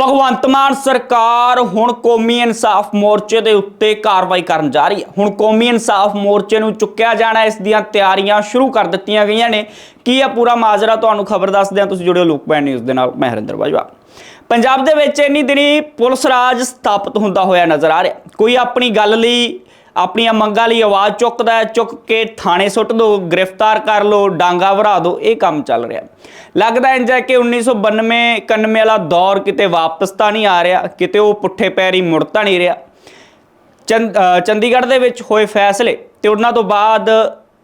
ਭਗਵੰਤ ਮਾਨ ਸਰਕਾਰ ਹੁਣ ਕੌਮੀ ਇਨਸਾਫ ਮੋਰਚੇ ਦੇ ਉੱਤੇ ਕਾਰਵਾਈ ਕਰਨ ਜਾ ਰਹੀ ਹੈ। ਹੁਣ ਕੌਮੀ ਇਨਸਾਫ ਮੋਰਚੇ ਨੂੰ ਚੁੱਕਿਆ ਜਾਣਾ, ਇਸ ਦੀਆਂ ਤਿਆਰੀਆਂ ਸ਼ੁਰੂ ਕਰ ਦਿੱਤੀਆਂ ਗਈਆਂ ਨੇ। ਕੀ ਆ ਪੂਰਾ ਮਾਜਰਾ ਤੁਹਾਨੂੰ ਖਬਰ ਦੱਸਦੇ ਹਾਂ ਤੁਸੀਂ ਜੁੜਿਓ ਲੋਕਪੈਨ ਨਿਊਜ਼ ਦੇ ਨਾਲ, ਮੈਂ ਹਰਿੰਦਰ ਬਾਜਵਾ। ਪੰਜਾਬ ਦੇ ਵਿੱਚ ਇੰਨੀ ਦਿਨੀ ਪੁਲਿਸ ਰਾਜ ਸਥਾਪਿਤ ਹੁੰਦਾ ਹੋਇਆ ਨਜ਼ਰ ਆ ਰਿਹਾ। ਕੋਈ ਆਪਣੀ ਗੱਲ ਲਈ ਆਪਣੀਆਂ ਮੰਗਾਂ ਲਈ ਆਵਾਜ਼ ਚੁੱਕਦਾ ਹੈ, ਚੁੱਕ ਕੇ ਥਾਣੇ ਸੁੱਟ ਦੋ, ਗ੍ਰਿਫਤਾਰ ਕਰ ਲੋ ਡਾਂਗਾ ਵਰਾ ਦੋ, ਇਹ ਕੰਮ ਚੱਲ ਰਿਹਾ। ਲੱਗਦਾ ਇੰਜ ਹੈ ਕਿ 1992 91 ਵਾਲਾ ਦੌਰ ਕਿਤੇ ਵਾਪਸ ਤਾਂ ਨਹੀਂ ਆ ਰਿਹਾ, ਕਿਤੇ ਉਹ ਪੁੱਠੇ ਪੈਰੀ ਮੁੜ ਤਾਂ ਨਹੀਂ ਰਿਹਾ। ਚੰਦ- ਚੰਡੀਗੜ੍ਹ ਦੇ ਵਿੱਚ ਹੋਏ ਫੈਸਲੇ ਤੇ ਉਹਨਾਂ ਤੋਂ ਬਾਅਦ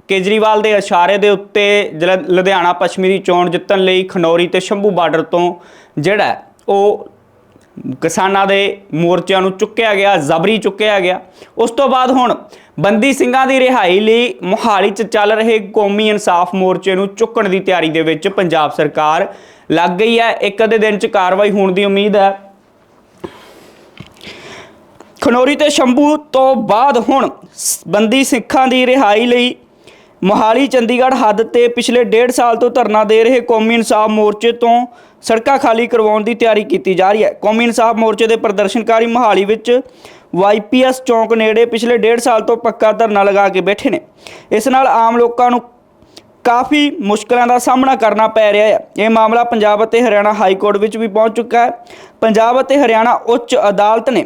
ਕੇਜਰੀਵਾਲ ਦੇ ਇਸ਼ਾਰੇ ਦੇ ਉੱਤੇ ਜਿਹੜਾ ਲੁਧਿਆਣਾ ਪੱਛਮੀ ਦੀ ਚੋਣ ਜਿੱਤਣ ਲਈ ਖਨੌਰੀ ਤੇ ਸ਼ੰਭੂ ਬਾਰਡਰ ਤੋਂ ਜਿਹੜਾ ਉਹ ਕਿਸਾਨਾਂ ਦੇ ਮੋਰਚਿਆਂ ਨੂੰ ਚੁੱਕਿਆ ਗਿਆ, ਜ਼ਬਰੀ ਚੁੱਕਿਆ ਗਿਆ। ਉਸ ਤੋਂ ਬਾਅਦ ਹੁਣ ਬੰਦੀ ਸਿੰਘਾਂ ਦੀ ਰਿਹਾਈ ਲਈ ਮੁਹਾਲੀ 'ਚ ਚੱਲ ਰਹੇ ਕੌਮੀ ਇਨਸਾਫ ਮੋਰਚੇ ਨੂੰ ਚੁੱਕਣ ਦੀ ਤਿਆਰੀ ਦੇ ਵਿੱਚ ਪੰਜਾਬ ਸਰਕਾਰ ਲੱਗ ਗਈ ਹੈ। ਇੱਕ ਅੱਧੇ ਦਿਨ 'ਚ ਕਾਰਵਾਈ ਹੋਣ ਦੀ ਉਮੀਦ ਹੈ। ਖਨੋਰੀ ਤੇ ਸ਼ੰਭੂ ਤੋਂ ਬਾਅਦ ਹੁਣ ਬੰਦੀ ਸਿੱਖਾਂ ਦੀ ਰਿਹਾਈ ਲਈ ਮੋਹਾਲੀ ਚੰਡੀਗੜ੍ਹ ਹੱਦ ਤੇ ਪਿਛਲੇ ਡੇਢ ਸਾਲ ਤੋਂ ਧਰਨਾ ਦੇ ਰਹੇ ਕੌਮੀ ਇਨਸਾਫ ਮੋਰਚੇ ਤੋਂ ਸੜਕਾਂ ਖਾਲੀ ਕਰਵਾਉਣ ਦੀ ਤਿਆਰੀ ਕੀਤੀ ਜਾ ਰਹੀ ਹੈ। ਕੌਮੀ ਇਨਸਾਫ ਮੋਰਚੇ ਦੇ ਪ੍ਰਦਰਸ਼ਨਕਾਰੀ ਮੋਹਾਲੀ ਵਿੱਚ ਵਾਈਪੀਐਸ ਚੌਂਕ ਨੇੜੇ ਪਿਛਲੇ ਡੇਢ ਸਾਲ ਤੋਂ ਪੱਕਾ ਧਰਨਾ ਲਗਾ ਕੇ ਬੈਠੇ ਨੇ। ਇਸ ਨਾਲ ਆਮ ਲੋਕਾਂ ਨੂੰ ਕਾਫੀ ਮੁਸ਼ਕਲਾਂ ਦਾ ਸਾਹਮਣਾ ਕਰਨਾ ਪੈ ਰਿਹਾ ਹੈ। ਇਹ ਮਾਮਲਾ ਪੰਜਾਬ ਅਤੇ ਹਰਿਆਣਾ ਹਾਈ ਕੋਰਟ ਵਿੱਚ ਵੀ ਪਹੁੰਚ ਚੁੱਕਾ ਹੈ। ਪੰਜਾਬ ਅਤੇ ਹਰਿਆਣਾ ਉੱਚ ਅਦਾਲਤ ਨੇ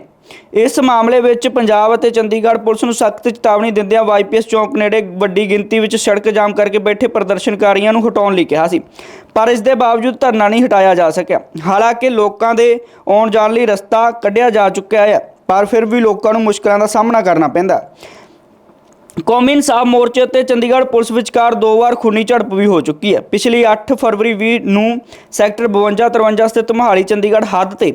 ਇਸ ਮਾਮਲੇ ਵਿੱਚ ਪੰਜਾਬ ਅਤੇ ਚੰਡੀਗੜ੍ਹ ਪੁਲਿਸ ਨੂੰ ਸਖਤ ਚੇਤਾਵਨੀ ਦਿੰਦਿਆਂ ਵਾਈਪੀਐਸ ਚੌਂਕ ਨੇੜੇ ਵੱਡੀ ਗਿਣਤੀ ਵਿੱਚ ਸੜਕ ਜਾਮ ਕਰਕੇ ਬੈਠੇ ਪ੍ਰਦਰਸ਼ਨਕਾਰੀਆਂ ਨੂੰ ਹਟਾਉਣ ਲਈ ਕਿਹਾ ਸੀ। ਪਰ ਇਸ ਦੇ ਬਾਵਜੂਦ ਧਰਨਾ ਨਹੀਂ ਹਟਾਇਆ ਜਾ ਸਕਿਆ। ਹਾਲਾਂਕਿ ਲੋਕਾਂ ਦੇ ਆਉਣ ਜਾਣ ਲਈ ਰਸਤਾ ਕੱਢਿਆ ਜਾ ਚੁੱਕਿਆ ਹੈ, ਪਰ ਫਿਰ ਵੀ ਲੋਕਾਂ ਨੂੰ ਮੁਸ਼ਕਲਾਂ ਦਾ ਸਾਹਮਣਾ ਕਰਨਾ ਪੈਂਦਾ ਕੌਮੀ ਇਨਸਾਫ ਮੋਰਚੇ ਤੇ ਚੰਡੀਗੜ੍ਹ ਪੁਲਿਸ ਵਿਚਕਾਰ ਦੋ ਵਾਰ ਖੂਨੀ ਝੜਪ ਵੀ ਹੋ ਚੁੱਕੀ ਹੈ। ਪਿਛਲੀ 8 ਫਰਵਰੀ 20 ਨੂੰ ਸੈਕਟਰ 52 53 ਸਥਿਤ ਮੋਹਾਲੀ ਚੰਡੀਗੜ੍ਹ ਹੱਦ ਤੇ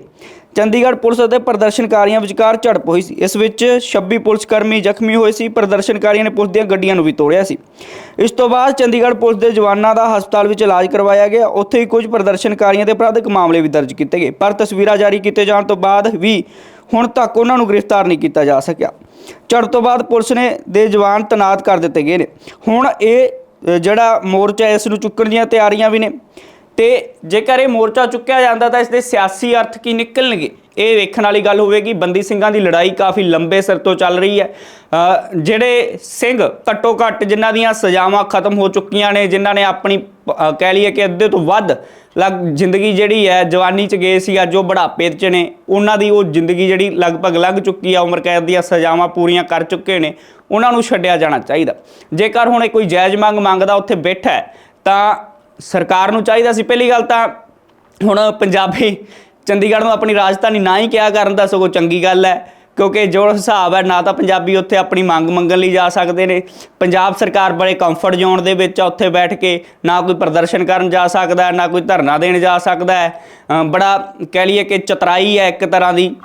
ਚੰਡੀਗੜ੍ਹ ਪੁਲਿਸ ਅਤੇ ਪ੍ਰਦਰਸ਼ਨਕਾਰੀਆਂ ਵਿਚਕਾਰ ਝੜਪ ਹੋਈ ਸੀ। ਇਸ ਵਿੱਚ 26 ਪੁਲਿਸ ਕਰਮੀ ਜ਼ਖਮੀ ਹੋਏ ਸੀ। ਪ੍ਰਦਰਸ਼ਨਕਾਰੀਆਂ ਨੇ ਪੁਲਿਸ ਦੀਆਂ ਗੱਡੀਆਂ ਨੂੰ ਵੀ ਤੋੜਿਆ ਸੀ। ਇਸ ਤੋਂ ਬਾਅਦ ਚੰਡੀਗੜ੍ਹ ਪੁਲਿਸ ਦੇ ਜਵਾਨਾਂ ਦਾ ਹਸਪਤਾਲ ਵਿੱਚ ਇਲਾਜ ਕਰਵਾਇਆ ਗਿਆ। ਉੱਥੇ ਹੀ ਕੁਝ ਪ੍ਰਦਰਸ਼ਨਕਾਰੀਆਂ ਦੇ ਅਪਰਾਧਿਕ ਮਾਮਲੇ ਵੀ ਦਰਜ ਕੀਤੇ ਗਏ। ਪਰ ਤਸਵੀਰਾਂ ਜਾਰੀ ਕੀਤੇ ਜਾਣ ਤੋਂ ਬਾਅਦ ਵੀ ਹੁਣ ਤੱਕ ਉਹਨਾਂ ਨੂੰ ਗ੍ਰਿਫਤਾਰ ਨਹੀਂ ਕੀਤਾ ਜਾ ਸਕਿਆ। ਝੜ ਤੋਂ ਬਾਅਦ ਪੁਲਿਸ ਨੇ ਦੇ ਜਵਾਨ ਤਨਾਤ ਕਰ ਦਿੱਤੇ ਗਏ ਨੇ। ਹੁਣ ਇਹ ਜਿਹੜਾ ਮੋਰਚਾ ਇਸ ਨੂੰ ਚੁੱਕਣ ਦੀਆਂ ਤਿਆਰੀਆਂ ਵੀ ਨੇ। ਤੇ ਜੇਕਰ ਇਹ ਮੋਰਚਾ ਚੁੱਕਿਆ ਜਾਂਦਾ ਤਾਂ ਇਸ ਦੇ ਸਿਆਸੀ ਅਰਥ ਕੀ ਨਿਕਲਣਗੇ? ਇਹ ਵੇਖਣ ਵਾਲੀ ਗੱਲ ਹੋਵੇਗੀ ਬੰਦੀ ਸਿੰਘਾਂ ਦੀ ਲੜਾਈ ਕਾਫੀ ਲੰਬੇ ਸਿਰ ਤੋਂ ਚੱਲ ਰਹੀ ਹੈ। ਜਿਹੜੇ ਸਿੰਘ ਘੱਟੋ ਘੱਟ ਜਿਨ੍ਹਾਂ ਦੀਆਂ ਸਜ਼ਾਵਾਂ ਖਤਮ ਹੋ ਚੁੱਕੀਆਂ ਨੇ ਜਿਨ੍ਹਾਂ ਨੇ ਆਪਣੀ ਅ, ਕਹਿ ਲਈਏ ਕਿ ਅੱਧੇ ਤੋਂ ਵੱਧ ਲਗ ਜ਼ਿੰਦਗੀ ਜਿਹੜੀ ਹੈ ਜਵਾਨੀ ਚ ਗਏ ਸੀ ਅੱਜ ਉਹ ਬੁਢਾਪੇ ਚ ਨੇ ਉਹਨਾਂ ਦੀ ਉਹ ਜ਼ਿੰਦਗੀ ਜਿਹੜੀ ਲਗਭਗ ਲੰਘ ਚੁੱਕੀ ਆ ਉਮਰ ਕੈਦ ਦੀਆਂ ਸਜ਼ਾਵਾਂ ਪੂਰੀਆਂ ਕਰ ਚੁੱਕੇ ਨੇ ਉਹਨਾਂ ਨੂੰ ਛੱਡਿਆ ਜਾਣਾ ਚਾਹੀਦਾ। ਜੇਕਰ ਹੁਣ ਇਹ ਕੋਈ ਜਾਇਜ਼ ਮੰਗ ਮੰਗਦਾ ਉੱਥੇ ਬੈਠਾ ਤਾਂ ਸਰਕਾਰ ਨੂੰ ਚਾਹੀਦਾ ਸੀ। ਪਹਿਲੀ ਗੱਲ ਤਾਂ ਹੁਣ ਪੰਜਾਬੀ ਚੰਡੀਗੜ੍ਹ ਨੂੰ ਆਪਣੀ ਰਾਜਧਾਨੀ ਨਾ ਹੀ ਕਿਹਾ ਕਰਨ ਦਾ ਸਗੋਂ ਚੰਗੀ ਗੱਲ ਹੈ, ਕਿਉਂਕਿ ਜੋ ਹਿਸਾਬ ਹੈ, ਨਾ ਤਾਂ ਪੰਜਾਬੀ ਉੱਥੇ ਆਪਣੀ ਮੰਗ ਮੰਗਣ ਲਈ ਜਾ ਸਕਦੇ ਨੇ। ਪੰਜਾਬ ਸਰਕਾਰ ਬੜੇ ਕੰਫਰਟ ਜ਼ੋਨ ਦੇ ਵਿੱਚ ਆ, ਉੱਥੇ ਬੈਠ ਕੇ ਨਾ ਕੋਈ ਪ੍ਰਦਰਸ਼ਨ ਕਰਨ ਜਾ ਸਕਦਾ ਨਾ ਕੋਈ ਧਰਨਾ ਦੇਣ ਜਾ ਸਕਦਾ ਹੈ। ਬੜਾ ਕਹਿ ਲਈਏ ਕਿ ਚਤਰਾਈ ਹੈ ਇੱਕ ਤਰ੍ਹਾਂ ਦੀ।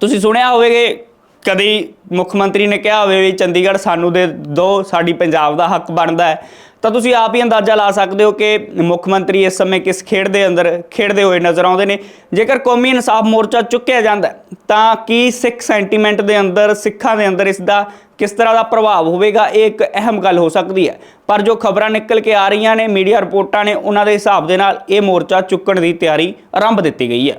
ਤੁਸੀਂ ਸੁਣਿਆ ਹੋਵੇਗੇ ਕਦੀ ਮੁੱਖ ਮੰਤਰੀ ਨੇ ਕਿਹਾ ਹੋਵੇ ਵੀ ਚੰਡੀਗੜ੍ਹ ਸਾਨੂੰ ਦੇ ਦੋ ਸਾਡੀ ਪੰਜਾਬ ਦਾ ਹੱਕ ਬਣਦਾ ਹੈ। ਤਾਂ ਤੁਸੀਂ ਆਪ ਹੀ ਅੰਦਾਜ਼ਾ ਲਾ ਸਕਦੇ ਹੋ ਕਿ ਮੁੱਖ ਮੰਤਰੀ ਇਸ ਸਮੇਂ ਕਿਸ ਖੇਡ ਦੇ ਅੰਦਰ ਖੇਡਦੇ ਹੋਏ ਨਜ਼ਰ ਆਉਂਦੇ ਨੇ। ਜੇਕਰ ਕੌਮੀ ਇਨਸਾਫ ਮੋਰਚਾ ਚੁੱਕਿਆ ਜਾਂਦਾ, ਤਾਂ ਕੀ ਸਿੱਖ ਸੈਂਟੀਮੈਂਟ ਦੇ ਅੰਦਰ, ਸਿੱਖਾਂ ਦੇ ਅੰਦਰ ਇਸ ਦਾ ਕਿਸ ਤਰ੍ਹਾਂ ਦਾ ਪ੍ਰਭਾਵ ਹੋਵੇਗਾ, ਇਹ ਇੱਕ ਅਹਿਮ ਗੱਲ ਹੋ ਸਕਦੀ ਹੈ। ਪਰ ਜੋ ਖਬਰਾਂ ਨਿਕਲ ਕੇ ਆ ਰਹੀਆਂ ਨੇ, ਮੀਡੀਆ ਰਿਪੋਰਟਾਂ ਨੇ, ਉਹਨਾਂ ਦੇ ਹਿਸਾਬ ਦੇ ਨਾਲ ਇਹ ਮੋਰਚਾ ਚੁੱਕਣ ਦੀ ਤਿਆਰੀ ਆਰੰਭ ਦਿੱਤੀ ਗਈ ਹੈ।